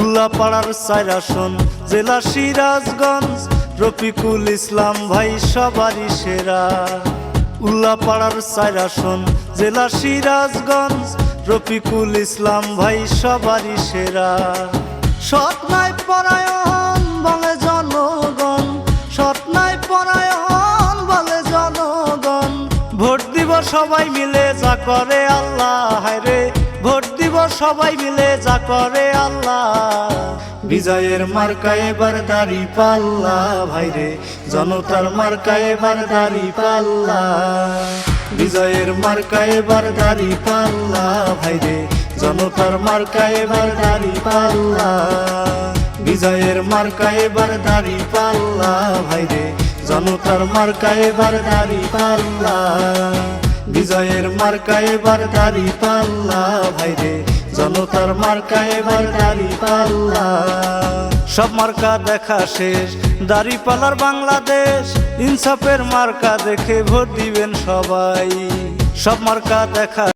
উল্লাপাড়ার সাইরাসন জেলা সিরাজগঞ্জ, রফিকুল ইসলাম ভাই সবারই সেরা। উল্লাপাড়ার সাইরাসন জেলা সিরাজগঞ্জ, রফিকুল ইসলাম ভাই সবারই সেরা। সৎ পরায়ণ বলে জনগণ সৎ পরায়ণ বলে জনগণ। ভোট দিব সবাই মিলে, যা করে আল্লাহ দিব সবাই মিলে যা করে আল্লাহ। বিজয়ের মার্কা এবার দাড়ি পাল্লা। ভাইরে, জনতার মার্কা এবার দাড়ি পাল্লা। বিজয়ের মার্কা এবার দাড়ি পাল্লা। ভাইরে, জনতার মার্কা এবার দাড়ি পাল্লা। বিজয়ের মার্কা এবার দাড়ি পাল্লা। ভাইরে, জনতার মার্কা এবার দাড়ি পাল্লা। বিজয়ের মার্কা এবার দাড়ি পাল্লা। ভাইরে জনতার মার্কা, এবার দাড়ি পাল্লা। সব মার্কা দেখা শেষ, দাড়ি পালার বাংলাদেশ। ইনসাফের মার্কা দেখে ভোট দিবেন সবাই। সব মার্কা দেখা